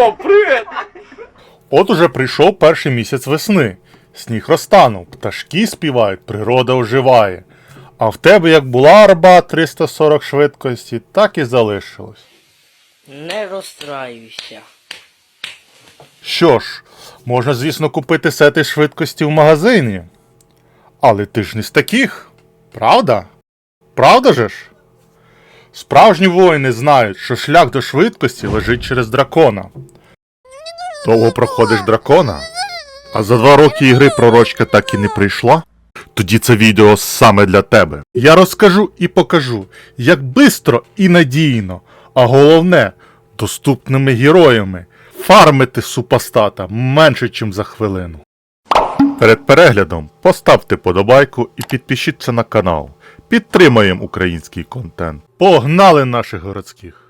О, привіт! От уже прийшов перший місяць весни. Сніг розтанув, пташки співають, природа оживає. А в тебе як була арба 340 швидкості, так і залишилось. Не розстраюйся. Що ж, можна, звісно, купити сети швидкості в магазині. Але ти ж не з таких, правда? Правда же ж? Справжні воїни знають, що шлях до швидкості лежить через дракона. Довго проходиш дракона, а за два роки ігри пророчка так і не прийшла. Тоді це відео саме для тебе. Я розкажу і покажу, як бистро і надійно, а головне, доступними героями фармити супостата менше, ніж за хвилину. Перед переглядом поставте подобайку і підпишіться на канал. Підтримаємо український контент. Погнали наших городських!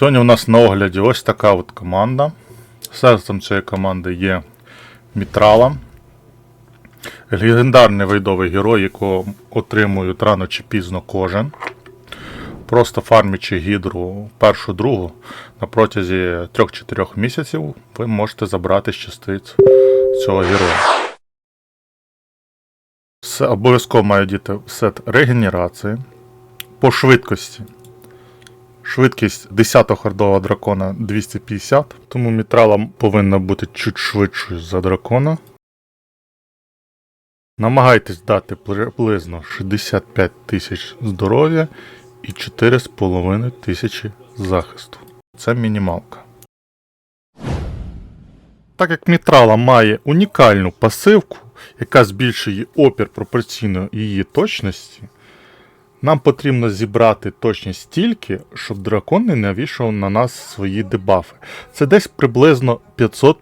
Сьогодні у нас на огляді ось така от команда. Серцем цієї команди є Мітрала. Легендарний вийдовий герой, якого отримують рано чи пізно кожен. Просто фармячи гідру першу другу на протязі 3-4 місяців ви можете забрати з частиць цього героя. Обов'язково має діти сет регенерації. По швидкості Швидкість 10-го хардового дракона 250, тому мітрала повинна бути чуть швидшою за дракона. Намагайтесь дати приблизно 65 тисяч здоров'я і 4,5 тисячі захисту. Це мінімалка. Так як мітрала має унікальну пасивку, яка збільшує опір пропорційно її точності, нам потрібно зібрати точність стільки, щоб дракон не навішав на нас свої дебафи. Це десь приблизно 500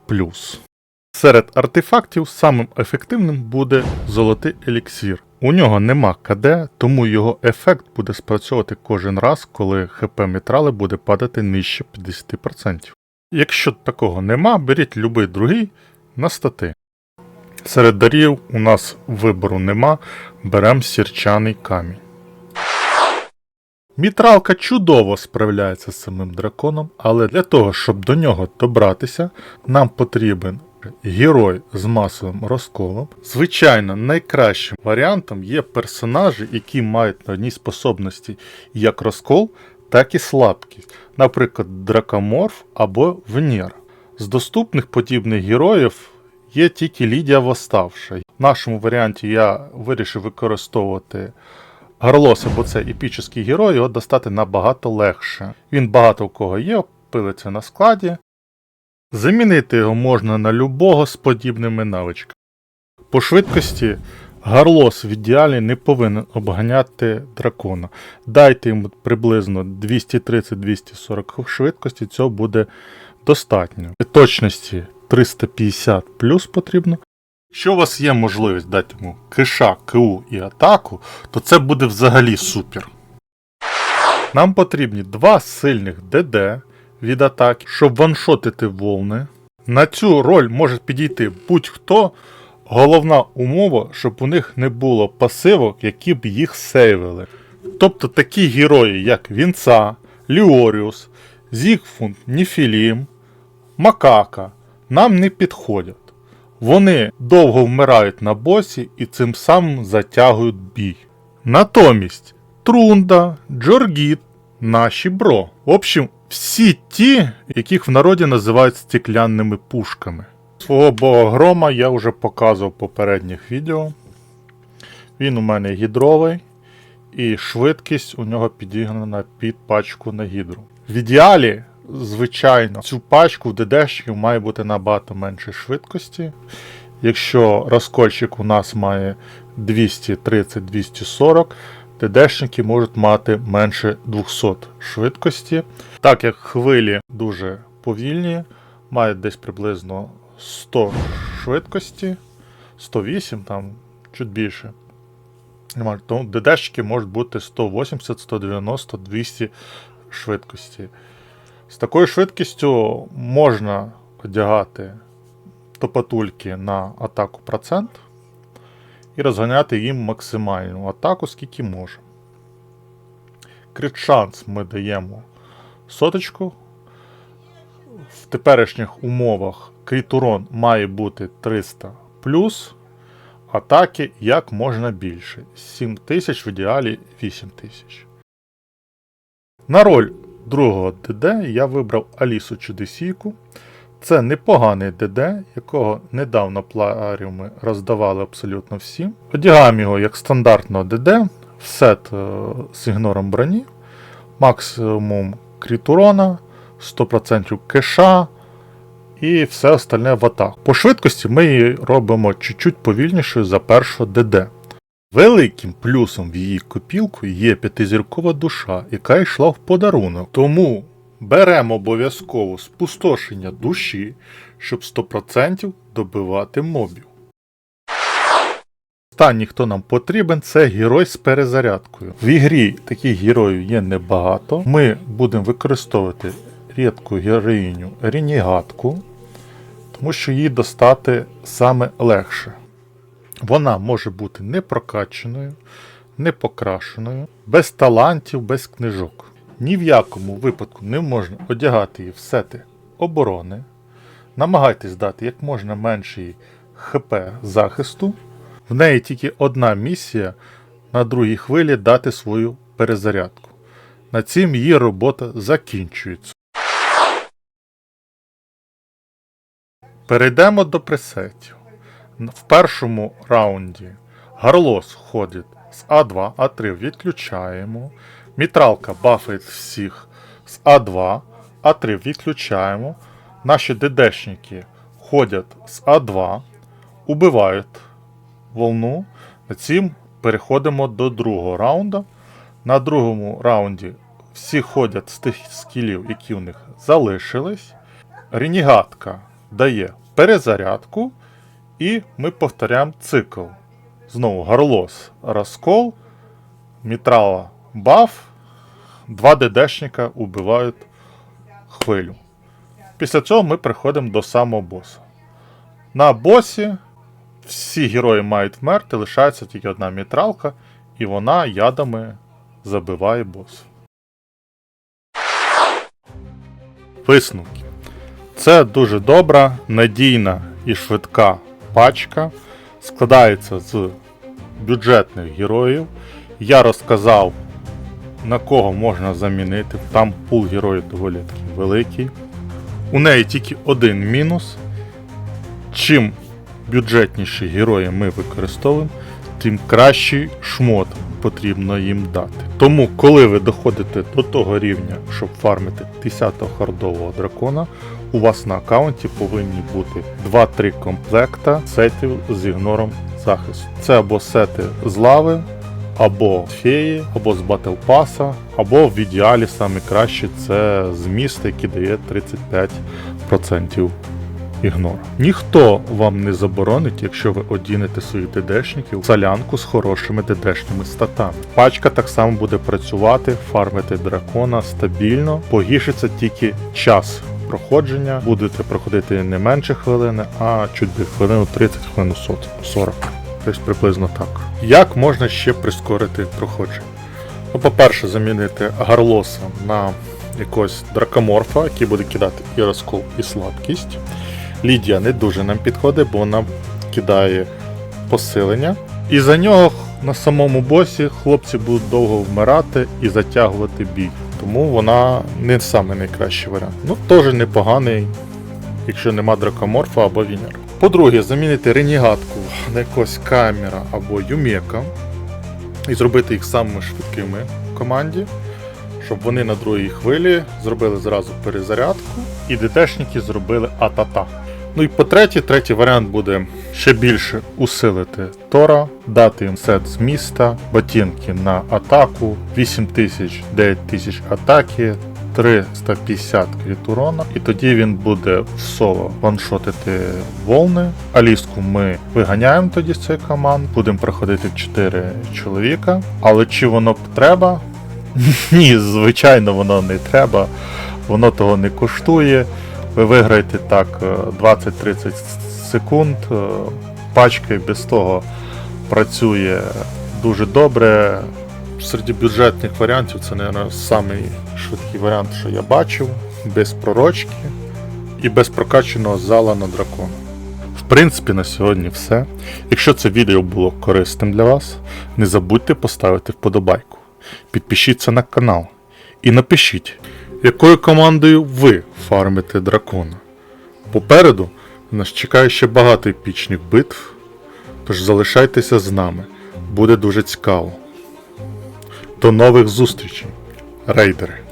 Серед артефактів самим ефективним буде золотий еліксір. У нього нема КД, тому його ефект буде спрацьовувати кожен раз, коли ХП мітрали буде падати нижче 50%. Якщо такого нема, беріть будь-який другий на стати. Серед дарів у нас вибору нема, беремо сірчаний камінь. Мітралка чудово справляється з самим драконом, але для того, щоб до нього добратися, нам потрібен герой з масовим розколом. Звичайно, найкращим варіантом є персонажі, які мають на одній способності як розкол, так і слабкість, наприклад, дракоморф або Венера. З доступних подібних героїв є тільки Лідія Восставша. В нашому варіанті я вирішив використовувати Гарлоса, бо це епічний герой, його достати набагато легше. Він багато у кого є, пилиться на складі. Замінити його можна на любого з подібними навичками. По швидкості Гарлос в ідеалі не повинен обганяти дракона. Дайте йому приблизно 230-240 швидкості, цього буде достатньо. Точності 350 плюс потрібно. Якщо у вас є можливість дати йому киша, КУ і атаку, то це буде взагалі супер. Нам потрібні два сильних ДД від атаки, щоб ваншотити волни. На цю роль може підійти будь-хто, Головна умова, щоб у них не було пасивок, які б їх сейвили. Тобто такі герої, як Вінца, Ліоріус, Зігфунд, Ніфілім, Макака, нам не підходять. Вони довго вмирають на босі і цим самим затягують бій. Натомість Трунда, Джоргіт, наші бро. В общем, всі ті, яких в народі називають стеклянними пушками. Свого бога грома я вже показував в попередніх відео. Він у мене гідровий, і швидкість у нього підігнана під пачку на гідру. В ідеалі, звичайно, цю пачку в ДДшників має бути набагато менше швидкості. Якщо розкольчик у нас має 230-240, ДДшники можуть мати менше 200 швидкості. Так як хвилі дуже повільні, мають десь приблизно 100 швидкості, 108 там чуть більше. Тому ДДшки можуть бути 180, 190, 200 швидкості. З такою швидкістю можна одягати топатульки на атаку процент і розганяти їм максимальну атаку, скільки може. Крит шанс ми даємо соточку. В теперішніх умовах крит урон має бути 300 плюс. Атаки як можна більше. 7 тисяч в ідеалі 8 тисяч. На роль другого ДД я вибрав Алісу Чудесійку. Це непоганий ДД, якого недавно пларіуми роздавали абсолютно всім. Одягаємо його як стандартного ДД, сет е, з ігнором броні, максимум крітурона, 100% кеша і все остальне в атаку. По швидкості ми її робимо чуть-чуть повільнішою за першого ДД. Великим плюсом в її копілку є п'ятизіркова душа, яка йшла в подарунок. Тому беремо обов'язково спустошення душі, щоб 100% добивати мобів. Останній, хто нам потрібен, це герой з перезарядкою. В ігрі таких героїв є небагато. Ми будемо використовувати рідку героїню Ренігатку, тому що її достати саме легше. Вона може бути не прокачаною, не покрашеною, без талантів, без книжок. Ні в якому випадку не можна одягати її в сети оборони. Намагайтесь дати як можна менший ХП захисту. В неї тільки одна місія на другій хвилі дати свою перезарядку. На цим її робота закінчується. Перейдемо до пресетів. В першому раунді Гарлос ходить з А2, А3 відключаємо. Мітралка бафить всіх з А2, А3 відключаємо. Наші ДДшники ходять з А2, убивають волну. Цим переходимо до другого раунду. На другому раунді всі ходять з тих скілів, які в них залишились. Ренігатка дає перезарядку. І ми повторяємо цикл. Знову горлос розкол, мітрала баф, два ДДшника убивають хвилю. Після цього ми приходимо до самого боса. На босі всі герої мають вмерти, лишається тільки одна мітралка, і вона ядами забиває боса. Висновки. Це дуже добра, надійна і швидка пачка. Складається з бюджетних героїв. Я розказав, на кого можна замінити. Там пул героїв доволі таки великий. У неї тільки один мінус. Чим бюджетніші герої ми використовуємо, тим кращий шмот потрібно їм дати. Тому, коли ви доходите до того рівня, щоб фармити 10-го хардового дракона, у вас на аккаунті повинні бути 2-3 комплекта сетів з ігнором захисту. Це або сети з лави, або феї, або з батл паса, або в ідеалі саме краще це з міста, який дає 35% ігнора. Ніхто вам не заборонить, якщо ви одінете своїх ДДшників солянку з хорошими ДДшними статами. Пачка так само буде працювати, фармити дракона стабільно, погіршиться тільки час проходження будете проходити не менше хвилини, а чуть би хвилину 30, хвилину 40. Десь приблизно так. Як можна ще прискорити проходження? Ну, по-перше, замінити гарлоса на якогось дракоморфа, який буде кидати і розкол, і слабкість. Лідія не дуже нам підходить, бо вона кидає посилення. І за нього на самому босі хлопці будуть довго вмирати і затягувати бій. Тому вона не самий найкращий варіант. Ну, теж непоганий, якщо нема дракоморфа або вінера. По-друге, замінити ренігатку на якогось камера або юмека і зробити їх самими швидкими в команді, щоб вони на другій хвилі зробили зразу перезарядку, і ДТшники зробили атата. Ну і по-третє, третій варіант буде ще більше усилити Тора, дати їм сет з міста, ботинки на атаку, 8000, 9000 атаки, 350 кріт урона, і тоді він буде в соло ваншотити волни. Аліску ми виганяємо тоді з цієї команди, будемо проходити в 4 чоловіка. Але чи воно треба? Ні, звичайно, воно не треба, воно того не коштує. Ви виграєте так е, 20-30 секунд. е, Пачка і без того працює дуже добре. Серед бюджетних варіантів це, мабуть, швидкий варіант, що я бачив, без пророчки і без прокачаного зала на дракона. В принципі, на сьогодні все. Якщо це відео було корисним для вас, не забудьте поставити вподобайку. Підпишіться на канал і напишіть, якою командою ви фармите дракона. Попереду нас чекає ще багато епічних битв, тож залишайтеся з нами, буде дуже цікаво. До нових зустрічей, рейдери!